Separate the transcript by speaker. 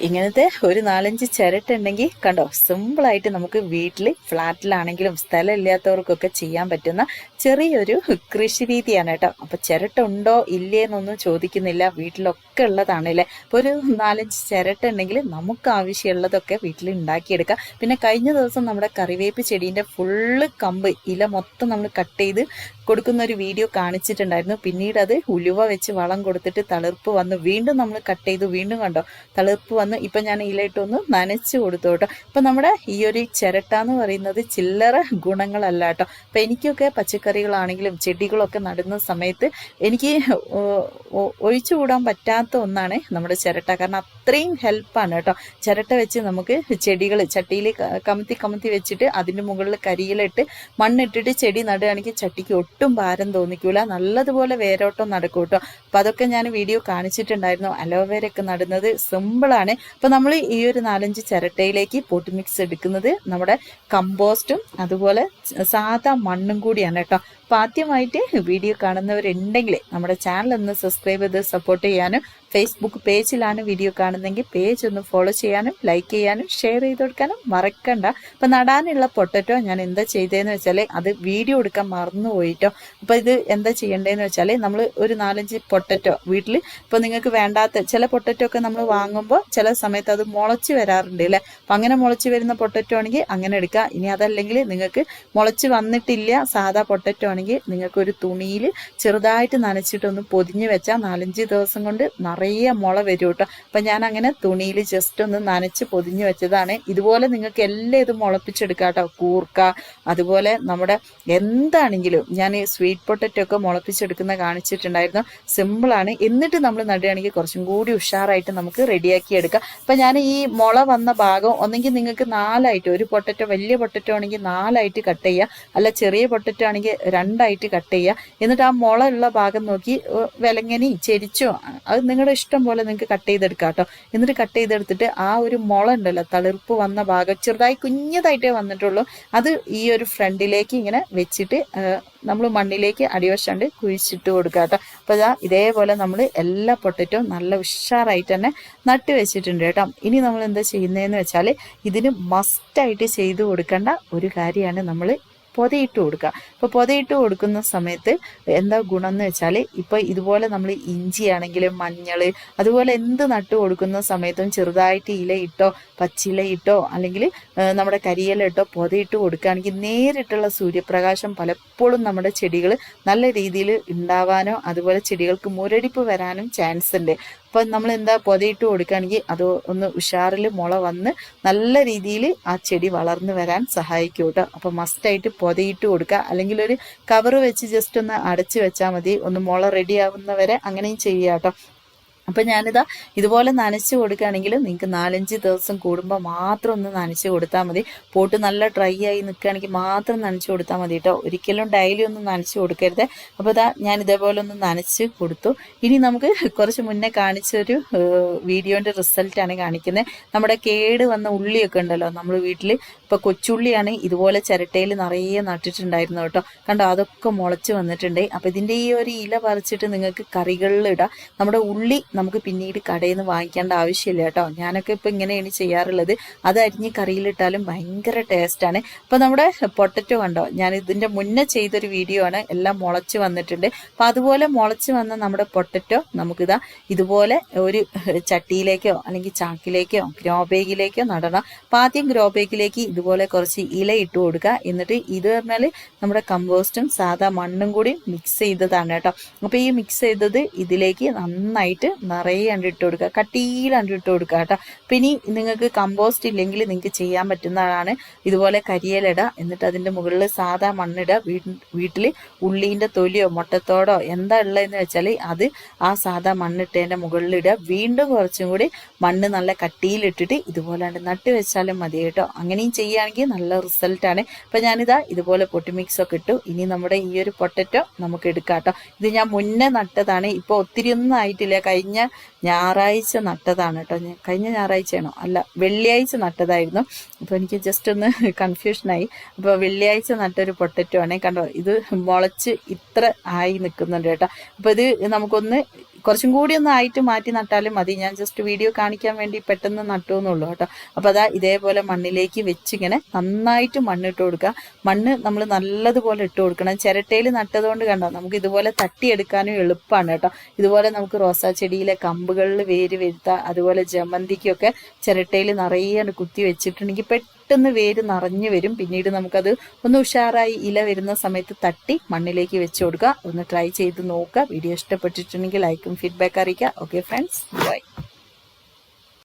Speaker 1: ഇങ്ങനത്തെ ഒരു നാലഞ്ച് ചിരട്ടുണ്ടെങ്കിൽ കണ്ടോ സിമ്പിൾ ആയിട്ട് നമുക്ക് വീട്ടിൽ ഫ്ലാറ്റിലാണെങ്കിലും സ്ഥലം ഇല്ലാത്തവർക്കൊക്കെ ചെയ്യാൻ പറ്റുന്ന ചെറിയൊരു കൃഷി രീതിയാണ് കേട്ടോ. അപ്പൊ ചിരട്ടുണ്ടോ ഉണ്ടോ ഇല്ലേ ചോദിക്കുന്നില്ല. വീട്ടിലൊക്കെ ഉള്ളതാണല്ലേ അപ്പോൾ അപ്പൊ ഒരു നാലഞ്ച് ചിരട്ട ഉണ്ടെങ്കിൽ നമുക്ക് ആവശ്യമുള്ളതൊക്കെ വീട്ടിൽ ഉണ്ടാക്കിയെടുക്കാം. പിന്നെ കഴിഞ്ഞ ദിവസം നമ്മുടെ കറിവേപ്പ് ചെടീന്റെ ഫുള്ള് കമ്പ് ഇല മൊത്തം നമ്മൾ കട്ട് ചെയ്ത് കൊടുക്കുന്ന ഒരു വീഡിയോ കാണിച്ചിട്ടുണ്ടായിരുന്നു. പിന്നീട് അത് ഉലുവ വെച്ച് വളം കൊടുത്തിട്ട് തളിർപ്പ് വന്ന്. വീണ്ടും നമ്മൾ കട്ട് ചെയ്ത്. വീണ്ടും കണ്ടോ? തളിർപ്പ് വന്ന്. ഇപ്പൊ ഞാൻ ഇലയിട്ടൊന്ന് നനച്ചു കൊടുത്തു കേട്ടോ. ഇപ്പം നമ്മുടെ ഈ ഒരു ചിരട്ട എന്ന് പറയുന്നത് ചില്ലറ ഗുണങ്ങളല്ല കേട്ടോ. അപ്പൊ എനിക്കൊക്കെ പച്ചക്കറികളാണെങ്കിലും ചെടികളൊക്കെ നടുന്ന സമയത്ത് എനിക്ക് ഒഴിച്ചുകൂടാൻ പറ്റാത്ത ഒന്നാണ് നമ്മുടെ ചിരട്ട. കാരണം അത്രയും ഹെൽപ്പാണ് കേട്ടോ. ചിരട്ട വെച്ച് നമുക്ക് ചെടികൾ ചട്ടിയിൽ കമത്തി കമത്തി വെച്ചിട്ട് അതിന്റെ മുകളിൽ കരിയിലിട്ട് മണ്ണിട്ടിട്ട് ചെടി നടുകയാണെങ്കിൽ ചട്ടിക്ക് ഒട്ടും ഭാരം തോന്നിക്കൂല. നല്ലതുപോലെ വേരോട്ടം നടക്കും കേട്ടോ. അപ്പം അതൊക്കെ ഞാൻ വീഡിയോ കാണിച്ചിട്ടുണ്ടായിരുന്നു. അലോവേര ഒക്കെ നടുന്നത് സിമ്പിളാണ്. അപ്പം നമ്മൾ ഈ ഒരു നാലഞ്ച് ചിരട്ടയിലേക്ക് പോട്ട് മിക്സ് എടുക്കുന്നത് നമ്മുടെ കമ്പോസ്റ്റും അതുപോലെ സാധാ മണ്ണും കൂടിയാണ് കേട്ടോ. അപ്പൊ ആദ്യമായിട്ട് വീഡിയോ കാണുന്നവരുണ്ടെങ്കിൽ നമ്മുടെ ചാനൽ ഒന്ന് സബ്സ്ക്രൈബ് ചെയ്ത് സപ്പോർട്ട് ചെയ്യാനും ഫേസ്ബുക്ക് പേജിലാണ് വീഡിയോ കാണുന്നതെങ്കിൽ പേജ് ഒന്ന് ഫോളോ ചെയ്യാനും ലൈക്ക് ചെയ്യാനും ഷെയർ ചെയ്ത് കൊടുക്കാനും മറക്കണ്ട. അപ്പം നടാനുള്ള പൊട്ടറ്റോ ഞാൻ എന്താ ചെയ്തതെന്ന് വെച്ചാൽ അത് വീഡിയോ എടുക്കാൻ മറന്നു പോയിട്ടോ. അപ്പൊ ഇത് എന്താ ചെയ്യേണ്ടതെന്ന് വെച്ചാൽ നമ്മൾ ഒരു നാലഞ്ച് പൊട്ടറ്റോ വീട്ടിൽ ഇപ്പോൾ നിങ്ങൾക്ക് വേണ്ടാത്ത ചില പൊട്ടറ്റോ ഒക്കെ നമ്മൾ വാങ്ങുമ്പോൾ ചില സമയത്ത് അത് മുളച്ച് വരാറുണ്ട് അല്ലേ അപ്പം അങ്ങനെ മുളച്ച് വരുന്ന പൊട്ടറ്റോ ആണെങ്കിൽ അങ്ങനെ എടുക്കുക. ഇനി അതല്ലെങ്കിൽ നിങ്ങൾക്ക് മുളച്ച് വന്നിട്ടില്ല സാധാ പൊട്ടറ്റോ ആണെങ്കിൽ നിങ്ങൾക്ക് ഒരു തുണിയിൽ ചെറുതായിട്ട് നനച്ചിട്ടൊന്ന് പൊതിഞ്ഞ് വെച്ചാൽ നാലഞ്ച് ദിവസം കൊണ്ട് നിറയെ മുള വരും കേട്ടോ. അപ്പം ഞാൻ അങ്ങനെ തുണിയിൽ ജസ്റ്റ് ഒന്ന് നനച്ച് പൊതിഞ്ഞ് വെച്ചതാണ്. ഇതുപോലെ നിങ്ങൾക്ക് എല്ലാം ഇത് മുളപ്പിച്ചെടുക്കാം കേട്ടോ. കൂർക്ക അതുപോലെ നമ്മുടെ എന്താണെങ്കിലും ഞാൻ സ്വീറ്റ് പൊട്ടറ്റോ ഒക്കെ മുളപ്പിച്ചെടുക്കുന്ന കാണിച്ചിട്ടുണ്ടായിരുന്നു. സിമ്പിളാണ് എന്നിട്ട് നമ്മൾ നടുകയാണെങ്കിൽ കുറച്ചും കൂടി ഉഷാറായിട്ട് നമുക്ക് റെഡിയാക്കി എടുക്കാം. അപ്പം ഞാൻ ഈ മുള വന്ന ഭാഗം ഒന്നെങ്കിൽ നിങ്ങൾക്ക് നാലായിട്ട് ഒരു പൊട്ടറ്റോ വലിയ പൊട്ടറ്റോ ആണെങ്കിൽ നാലായിട്ട് കട്ട് ചെയ്യുക അല്ല ചെറിയ പൊട്ടറ്റോ ആണെങ്കിൽ രണ്ടായിട്ട് കട്ട് ചെയ്യുക. എന്നിട്ട് ആ മുളയുള്ള ഭാഗം നോക്കി വിലങ്ങനി ചെരിച്ചോ അത് നിങ്ങളുടെ ഇഷ്ടം പോലെ നിങ്ങൾക്ക് കട്ട് ചെയ്തെടുക്കാം കേട്ടോ. എന്നിട്ട് കട്ട് ചെയ്തെടുത്തിട്ട് ആ ഒരു മുള ഉണ്ടല്ലോ തളിർപ്പ് വന്ന ഭാഗം ചെറുതായി കുഞ്ഞതായിട്ടേ വന്നിട്ടുള്ളൂ. അത് ഈ ഒരു ഫ്രണ്ടിലേക്ക് ഇങ്ങനെ വെച്ചിട്ട് നമ്മൾ മണ്ണിലേക്ക് അടിവശാണ്ട് കുഴിച്ചിട്ട് കൊടുക്കുക കേട്ടോ. അപ്പോൾ ഇതാ ഇതേപോലെ നമ്മൾ എല്ലാ പൊട്ടറ്റോ നല്ല ഉഷാറായിട്ട് തന്നെ നട്ട് വെച്ചിട്ടുണ്ട് കേട്ടോ. ഇനി നമ്മൾ എന്താ ചെയ്യുന്നതെന്ന് വെച്ചാൽ ഇതിന് മസ്റ്റായിട്ട് ചെയ്തു കൊടുക്കേണ്ട ഒരു കാര്യമാണ് നമ്മൾ പൊതയിട്ട് കൊടുക്കുക. അപ്പോൾ പൊതയിട്ട് കൊടുക്കുന്ന സമയത്ത് എന്താ ഗുണം എന്ന് വെച്ചാൽ ഇപ്പോൾ ഇതുപോലെ നമ്മൾ ഇഞ്ചി ആണെങ്കിലും മഞ്ഞൾ അതുപോലെ എന്ത് നട്ട് കൊടുക്കുന്ന സമയത്തും ചെറുതായിട്ട് ഇലയിട്ടോ പച്ചിലയിട്ടോ അല്ലെങ്കിൽ നമ്മുടെ കരിയിലിട്ടോ പൊതയിട്ട് കൊടുക്കുകയാണെങ്കിൽ നേരിട്ടുള്ള സൂര്യപ്രകാശം പലപ്പോഴും നമ്മുടെ ചെടികൾ നല്ല രീതിയിൽ ഉണ്ടാവാനോ അതുപോലെ ചെടികൾക്ക് മുരടിപ്പ് വരാനും ചാൻസ് ഉണ്ട് അപ്പം നമ്മൾ എന്താ പൊതയിട്ട് കൊടുക്കുകയാണെങ്കിൽ അത് ഒന്ന് ഉഷാറിൽ മുള വന്ന് നല്ല രീതിയിൽ ആ ചെടി വളർന്നു വരാൻ സഹായിക്കും കേട്ടോ അപ്പം മസ്റ്റായിട്ട് പൊതയിട്ട് കൊടുക്കുക അല്ലെങ്കിൽ ഒരു കവർ വെച്ച് ജസ്റ്റ് ഒന്ന് അടച്ചു വെച്ചാൽ മതി. ഒന്ന് മുള റെഡി ആവുന്നവരെ അങ്ങനെയും ചെയ്യുക കേട്ടോ അപ്പൊ ഞാനിതാ ഇതുപോലെ നനച്ചു കൊടുക്കുകയാണെങ്കിൽ നിങ്ങൾക്ക് നാലഞ്ച് ദിവസം കൂടുമ്പോൾ മാത്രം ഒന്ന് നനച്ചു കൊടുത്താൽ മതി. പോട്ട് നല്ല ഡ്രൈ ആയി നിൽക്കുകയാണെങ്കിൽ മാത്രം നനച്ചു കൊടുത്താൽ മതി കേട്ടോ. ഒരിക്കലും ഡെയിലി ഒന്നും നനച്ചു കൊടുക്കരുത്. അപ്പോൾ ഇതാ ഞാൻ ഇതേപോലെ ഒന്ന് നനച്ച് കൊടുത്തു. ഇനി നമുക്ക് കുറച്ച് മുന്നേ കാണിച്ചൊരു വീഡിയോന്റെ റിസൾട്ടാണ് കാണിക്കുന്നത്. നമ്മുടെ കേട് വന്ന ഉള്ളിയൊക്കെ ഉണ്ടല്ലോ നമ്മൾ വീട്ടിൽ ഇപ്പൊ കൊച്ചുള്ളിയാണ് ഇതുപോലെ ചിരട്ടയിൽ നിറയെ നട്ടിട്ടുണ്ടായിരുന്നു കേട്ടോ. കണ്ടോ അതൊക്കെ മുളച്ച് വന്നിട്ടുണ്ട്. അപ്പൊ ഇതിന്റെ ഈ ഒരു ഇല പറിച്ചിട്ട് നിങ്ങൾക്ക് കറികളിൽ ഇടാം. നമ്മുടെ ഉള്ളി നമുക്ക് പിന്നീട് കടയിൽ നിന്ന് വാങ്ങിക്കേണ്ട ആവശ്യമില്ല കേട്ടോ. ഞാനൊക്കെ ഇപ്പം ഇങ്ങനെയാണ് ചെയ്യാറുള്ളത്. അത് അരിഞ്ഞ് കറിയിലിട്ടാലും ഭയങ്കര ടേസ്റ്റാണ്. ഇപ്പം നമ്മുടെ പൊട്ടറ്റോ കണ്ടോ? ഞാൻ ഇതിന്റെ മുന്നേ ചെയ്തൊരു വീഡിയോ ആണ്. എല്ലാം മുളച്ച് വന്നിട്ടുണ്ട്. അപ്പോൾ അതുപോലെ മുളച്ച് വന്ന നമ്മുടെ പൊട്ടറ്റോ നമുക്കിതാ ഇതുപോലെ ഒരു ചട്ടിയിലേക്കോ അല്ലെങ്കിൽ ചാക്കിലേക്കോ ഗ്രോ ബേഗിലേക്കോ നടണം. അപ്പം ആദ്യം ഗ്രോ ബേഗിലേക്ക് ഇതുപോലെ കുറച്ച് ഇല ഇട്ട് കൊടുക്കുക. എന്നിട്ട് ഇത് പറഞ്ഞാൽ നമ്മുടെ കമ്പോസ്റ്റും സാധാ മണ്ണും കൂടി മിക്സ് ചെയ്തതാണ് കേട്ടോ. അപ്പോൾ ഈ മിക്സ് ചെയ്തത് ഇതിലേക്ക് നന്നായിട്ട് നിറയെ അണ്ടിട്ട് കൊടുക്കുക. കട്ടിയിൽ അണ്ടിട്ട് കൊടുക്കുക കേട്ടോ. ഇനി നിങ്ങൾക്ക് കമ്പോസ്റ്റ് ഇല്ലെങ്കിൽ നിങ്ങൾക്ക് ചെയ്യാൻ പറ്റുന്നതാണ് ഇതുപോലെ കരിയിലിട എന്നിട്ട് അതിന്റെ മുകളിൽ സാധാ മണ്ണിടുക വീട്ടിൽ ഉള്ളീന്റെ തൊലിയോ മുട്ടത്തോടോ എന്താ ഉള്ളതെന്ന് വെച്ചാൽ അത് ആ സാധാ മണ്ണിട്ടതിന്റെ മുകളിലിടുക വീണ്ടും കുറച്ചും കൂടി മണ്ണ് നല്ല കട്ടിയിലിട്ടിട്ട് ഇതുപോലെ നട്ട് വെച്ചാലും മതി കേട്ടോ. അങ്ങനെയും ചെയ്യുകയാണെങ്കിൽ നല്ല റിസൾട്ടാണ് അപ്പം ഞാനിതാ ഇതുപോലെ പൊട്ടി മിക്സ് ഒക്കെ ഇട്ടു. ഇനി നമ്മുടെ ഈ ഒരു പൊട്ടറ്റോ നമുക്ക് എടുക്കാം കേട്ടോ. ഇത് ഞാൻ മുന്നേ നട്ടതാണ്. ഇപ്പോൾ ഒത്തിരി ഒന്നും ആയിട്ടില്ല. കഴിഞ്ഞ ഞായറാഴ്ച നട്ടതാണ് കേട്ടോ. കഴിഞ്ഞ ഞായറാഴ്ചയാണോ? അല്ല വെള്ളിയാഴ്ച നട്ടതായിരുന്നു. അപ്പോൾ എനിക്ക് ജസ്റ്റ് ഒന്ന് കൺഫ്യൂഷനായി അപ്പോൾ വെള്ളിയാഴ്ച നട്ടൊരു പൊട്ടറ്റോ ആണേ. കണ്ടോ ഇത് മുളച്ച് ഇത്ര ആയി നിൽക്കുന്നുണ്ട് കേട്ടോ. അപ്പോൾ ഇത് നമുക്കൊന്ന് കുറച്ചും കൂടി ഒന്ന് ആയിട്ട് മാറ്റി നട്ടാലും മതി. ഞാൻ ജസ്റ്റ് വീഡിയോ കാണിക്കാൻ വേണ്ടി പെട്ടെന്ന് നട്ടു എന്നുള്ളൂ കേട്ടോ. അപ്പോൾ അതാ ഇതേപോലെ മണ്ണിലേക്ക് വെച്ചിങ്ങനെ നന്നായിട്ട് മണ്ണിട്ട് കൊടുക്കുക. മണ്ണ് നമ്മൾ നല്ലതുപോലെ ഇട്ട് കൊടുക്കണം. ചിരട്ടയിൽ നട്ടതുകൊണ്ട് കണ്ടോ നമുക്ക് ഇതുപോലെ തട്ടിയെടുക്കാനും എളുപ്പമാണ് കേട്ടോ. ഇതുപോലെ നമുക്ക് റോസാ ചെടിയിലെ കമ്പുകളിൽ വേര് വരുത്താം അതുപോലെ ജമന്തിക്കൊക്കെ ചിരട്ടയിൽ നിറയെ കുത്തി വെച്ചിട്ടുണ്ടെങ്കിൽ പെട്ടെന്ന് വേര് നിറഞ്ഞു വരും. പിന്നീട് നമുക്കത് ഒന്ന് ഉഷാറായി ഇല വരുന്ന സമയത്ത് തട്ടി മണ്ണിലേക്ക് വെച്ച് കൊടുക്കുക. ഒന്ന് ട്രൈ ചെയ്ത് നോക്കുക. വീഡിയോ ഇഷ്ടപ്പെട്ടിട്ടുണ്ടെങ്കിൽ ലൈക്കും ഫീഡ്ബാക്ക് അറിയിക്കുക. Okay friends bye